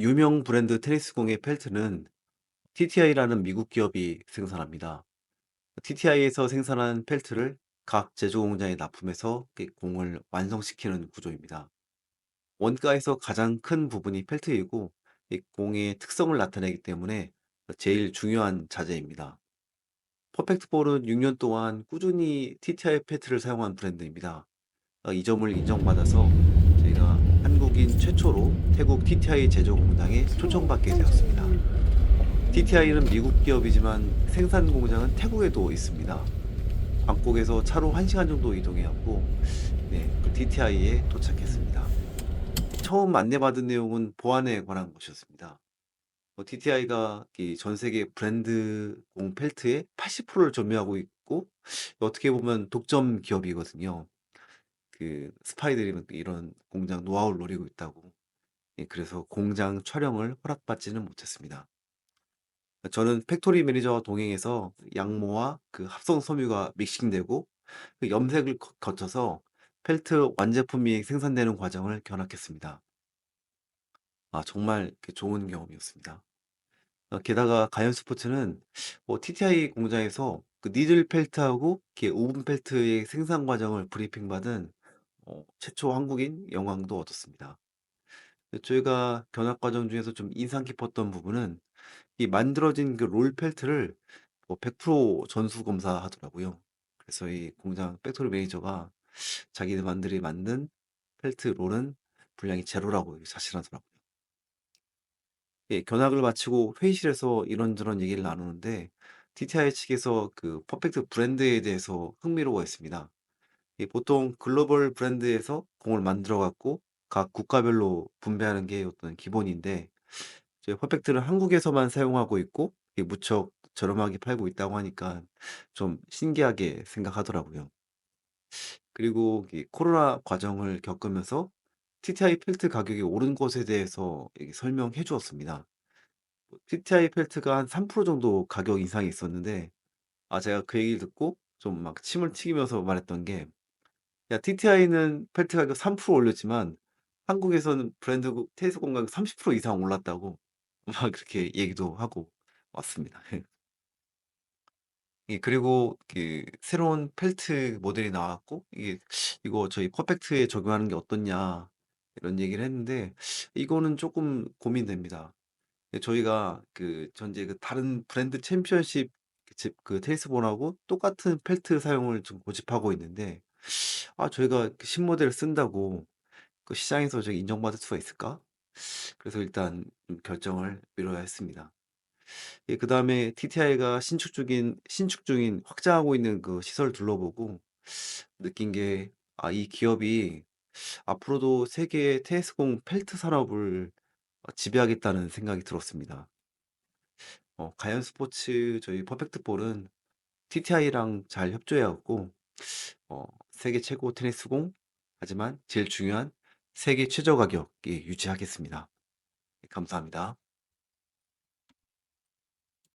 유명 브랜드 테니스공의 펠트는 TTI라는 미국 기업이 생산합니다. TTI에서 생산한 펠트를 각 제조 공장에 납품해서 그 공을 완성시키는 구조입니다. 원가에서 가장 큰 부분이 펠트이고 이 공의 특성을 나타내기 때문에 제일 중요한 자재입니다. 퍼펙트볼은 6년 동안 꾸준히 TTI 펠트를 사용한 브랜드입니다. 어, 이 점을 인정받아서 한국인 최초로 태국 TTI 제조 공장에 초청받게 되었습니다. TTI는 미국 기업이지만 생산 공장은 태국에도 있습니다. 방콕에서 차로 1시간 정도 이동해왔고 네, 그 TTI에 도착했습니다. 처음 안내받은 내용은 보안에 관한 것이었습니다. TTI가 전 세계 브랜드 공 펠트의 80%를 점유하고 있고 어떻게 보면 독점 기업이거든요. 그 스파이들이 이런 공장 노하우를 노리고 있다고. 예, 그래서 공장 촬영을 허락받지는 못했습니다. 저는 팩토리 매니저와 동행해서 양모와 그 합성 섬유가 믹싱되고 그 염색을 거- 거쳐서 펠트 완제품이 생산되는 과정을 견학했습니다. 아, 정말 그 좋은 경험이었습니다. 어, 게다가 가연 스포츠는 뭐 TTI 공장에서 그 니들 펠트하고 이렇게 오븐 펠트의 생산 과정을 브리핑 받은 어, 최초 한국인 영광도 얻었습니다. 저희가 견학 과정 중에서 좀 인상 깊었던 부분은 이 만들어진 그 롤 펠트를 뭐 100% 전수 검사하더라고요. 그래서 이 공장 팩토리 매니저가 자기들만들이 만든 펠트 롤은 분량이 제로라고 자신하더라고요. 예, 견학을 마치고 회의실에서 이런저런 얘기를 나누는데 TTI 측에서 그 퍼펙트 브랜드에 대해서 흥미로워했습니다. 예, 보통 글로벌 브랜드에서 공을 만들어 갖고 각 국가별로 분배하는 게 어떤 기본인데 저희 퍼펙트는 한국에서만 사용하고 있고 무척 저렴하게 팔고 있다고 하니까 좀 신기하게 생각하더라고요. 그리고 이 코로나 과정을 겪으면서 TTI 펠트 가격이 오른 것에 대해서 설명해 주었습니다. 뭐 TTI 펠트가 한 3% 정도 가격 인상이 있었는데 아 제가 그 얘기를 듣고 좀 막 침을 튀기면서 말했던 게 야 TTI는 펠트 가격 3% 올렸지만 한국에서는 브랜드 고 테이스 공가격 30% 이상 올랐다고 막 그렇게 얘기도 하고 왔습니다. 예 그리고 그 새로운 펠트 모델이 나왔고 이게 "이거 저희 퍼펙트에 적용하는 게 어떻냐." 이런 얘기를 했는데 이거는 쪼끔 고민됩니다. 예 저희가 그 전제 그 다른 브랜드 챔피언십 그제그 테니스볼하고 똑같은 펠트 사용을 좀 고집하고 있는데 아 저희가 그 신모델을 쓴다고 그 시장에서 저기 인정받을 수가 있을까? 그래서 일단 좀 결정을 미뤄야 했습니다. 예 그다음에 TTI가 신축 중인 신축 중인 확장하고 있는 그 시설을 둘러보고 느낀 게 '아 이 기업이 앞으로도 세계의 테니스공 펠트 산업을 어 지배하겠다.'는 생각이 들었습니다. 어 가연 스포츠 저희 퍼펙트 볼은 TTI랑 잘 협조해 갖고 어 세계 최고 테니스공 하지만 제일 중요한 세계 최저 가격에 유지하겠습니다. 감사합니다.